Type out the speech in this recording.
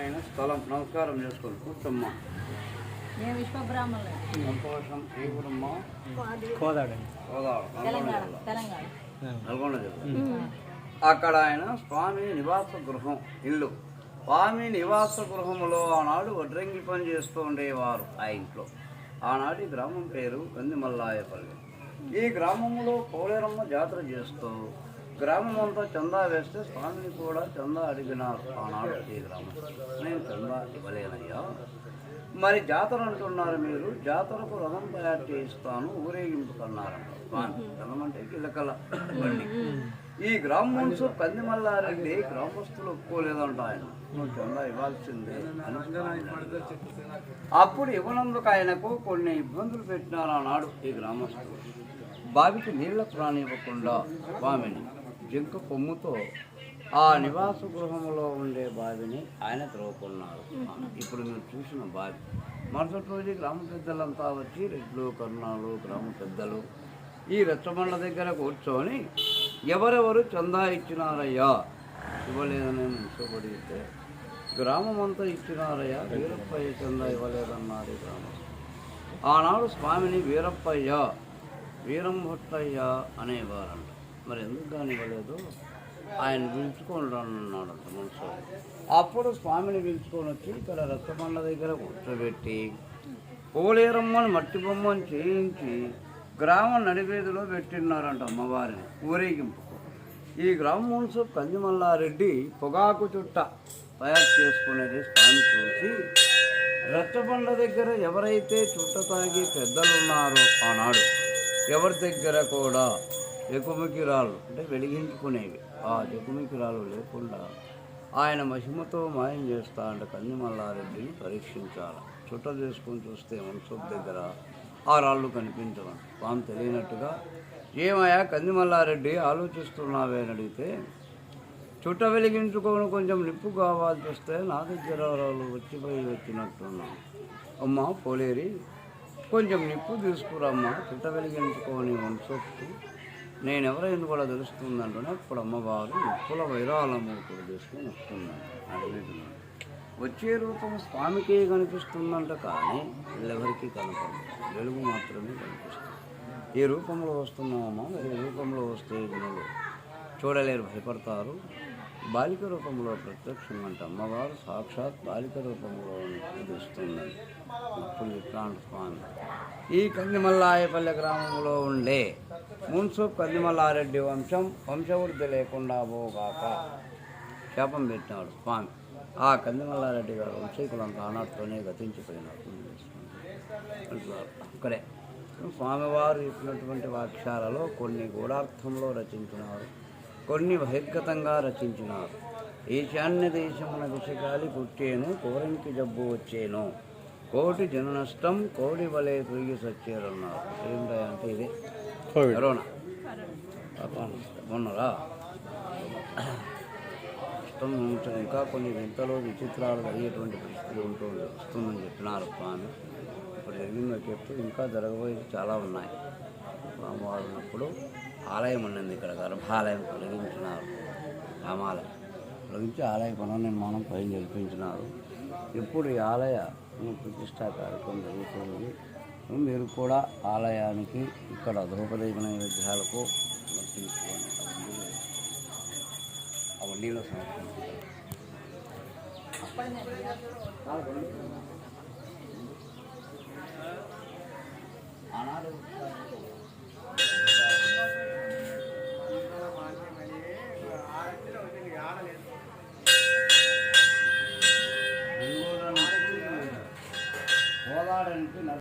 ఆయన స్థలం. నమస్కారం చేసుకోండి. కూర్చోమ్మా. మేము సంతోషం ఏ కోదాడండి నల్గొండ తెలంగాణ జిల్లా. తెలంగాణ. నల్గొండ జిల్లా. అక్కడ ఆయన స్వామి నివాస గృహం ఇల్లు. స్వామి నివాస గృహంలో ఆనాడు వడ్రంగి పని చేస్తూ ఉండేవారు ఆ ఇంట్లో. ఆనాటి గ్రామం పేరు కందిమల్లాయపల్లి ఈ గ్రామంలో పోలేరమ్మ జాతర చేస్తూ గ్రామం అంతా చందా వేస్తే స్వామిని కూడా చందా అడిగినారు ఆనాడు ఈ గ్రామం. నేను చందా ఇవ్వలేనయ్యా. మరి జాతర అంటున్నారు మీరు జాతరకు రథం తయారు చేయిస్తాను ఊరేగింపుకన్నారంట రథం అంటే కిలకల బండి. ఈ గ్రామవంశు కందిమల్లారెడ్డి గ్రామస్తులు ఒప్పుకోలేదంట ఆయన. నువ్వు చందా ఇవ్వాల్సిందే అప్పుడు ఇవ్వనందుకు ఆయనకు కొన్ని ఇబ్బందులు పెట్టినారు ఆనాడు ఈ గ్రామస్తులు. బావికి నీళ్ళకు ప్రాణివ్వకుండా స్వామిని జింక కొమ్ముతో ఆ నివాస గృహంలో ఉండే బావిని ఆయన త్రోకున్నారు ఇప్పుడు మీరు చూసిన బావి. మరుసటి రోజు గ్రామ పెద్దలంతా వచ్చి రెడ్లు కరుణాలు గ్రామ పెద్దలు ఈ రెచ్చబండ దగ్గర కూర్చొని ఎవరెవరు చందా ఇచ్చినారయ్యా? ఇవ్వలేదని ముసబడితే గ్రామం అంతా ఇచ్చినారయ్యా? వీరప్పయ్య చందా ఇవ్వలేదన్నారు గ్రామం. ఆనాడు స్వామిని వీరప్పయ్య వీరం భట్టయ్య అనేవారంట. మరి ఎందుకు కానివ్వలేదు ఆయన పిలుచుకొని అంత మనసు. అప్పుడు స్వామిని పిలుచుకొని వచ్చి ఇక్కడ రక్తమండ దగ్గర కూర్చోబెట్టి పోలేరమ్మని మట్టి బొమ్మని చేయించి గ్రామం నడివేదిలో పెట్టినారంట అమ్మవారిని ఊరేగింపు ఈ గ్రామ మున్సిపల్ కందిమల్లారెడ్డి పొగాకు చుట్ట తయారు చేసుకునేది స్వామి చూసి రచ్చబండ దగ్గర ఎవరైతే చుట్ట తాగి పెద్దలు ఉన్నారో ఆనాడు ఎవరి దగ్గర కూడా జకుమికిరాలు అంటే వెలిగించుకునేవి. ఆ జకుమికిరాలు లేకుండా ఆయన మహిమతో మాయం చేస్తా అంటే కందిమల్లారెడ్డిని పరీక్షించాలి. చుట్ట చేసుకొని చూస్తే మనసు దగ్గర ఆ రాళ్ళు కనిపించడం తాను తెలియనట్టుగా ఏమయ్యా కందిమల్లారెడ్డి ఆలోచిస్తున్నావే అని అడిగితే చుట్ట వెలిగించుకొని కొంచెం నిప్పు కావాల్సి వస్తే నా దగ్గర రాళ్ళు వచ్చిపోయి వచ్చినట్టున్నాను అమ్మ పోలేరి కొంచెం నిప్పు తీసుకురమ్మా. చుట్ట వెలిగించుకొని వంశొచ్చి నేను ఎవరైనా కూడా తెలుస్తుందంటూనే ఇప్పుడు అమ్మవారు నిప్పుల వైరాలమూర్తులు తీసుకొని వస్తున్నాను అడుగుతున్నాను వచ్చే రూపం స్వామికే కనిపిస్తుందంట కానీ వీళ్ళెవరికీ కనపడదు. వెలుగు మాత్రమే కనిపిస్తుంది. ఈ రూపంలో వస్తున్నామా ఏ ఈ రూపంలో వస్తే జనులు చూడలేరు భయపడతారు. బాలిక రూపంలో ప్రత్యక్షం అంటే అమ్మవారు సాక్షాత్ బాలిక రూపంలో పూజిస్తుందని ఇప్పుడు ఇట్లాంటి స్వామి. ఈ కందిమల్లాయపల్లె గ్రామంలో ఉండే మున్సూప్ కందిమల్లారెడ్డి వంశం వంశవృద్ధి లేకుండా పోగాక శాపం పెట్టినాడు. స్వామి. ఆ కందిమల్లారెడ్డి గారు వంశీకులంతా ఆనాటితోనే గతించిపోయినారు. అంటున్నారు. అక్కడే. స్వామివారు ఇచ్చినటువంటి వాక్యాలలో కొన్ని గూఢార్థంలో రచించినారు. కొన్ని బహిర్గతంగా రచించినారు. ఈశాన్య దేశమున విషగాలి పుట్టేను కోరంకి జబ్బు వచ్చేను. కోటి జన నష్టం కోడి వలె తిరిగి సచ్చేరన్నారు. ఏంటంటే అంటే ఇదే. కరోనా. మొన్నరా? ఉంచడం ఇంకా కొన్ని వింతలు విచిత్రాలు అయ్యేటువంటి పరిస్థితి ఉంటూ వస్తుందని చెప్పినారు స్వామి. ఇప్పుడు జరిగిందో చెప్తూ ఇంకా జరగబోయేది చాలా ఉన్నాయి. స్వామివారు ఉన్నప్పుడు ఆలయం ఉన్నది ఇక్కడ గర్భాలయం తొలగించినారు. రామాలయం తొలగించి ఆలయ పునర్నిర్మాణం పైన జరిపించినారు. ఇప్పుడు ఈ ఆలయ ప్రతిష్టా కార్యక్రమం జరుగుతుంది. మీరు కూడా ఆలయానికి ఇక్కడ ద్రౌపది నైవేద్యాలకు వర్తించుకోండి అవన్నీలో సమర్పించారు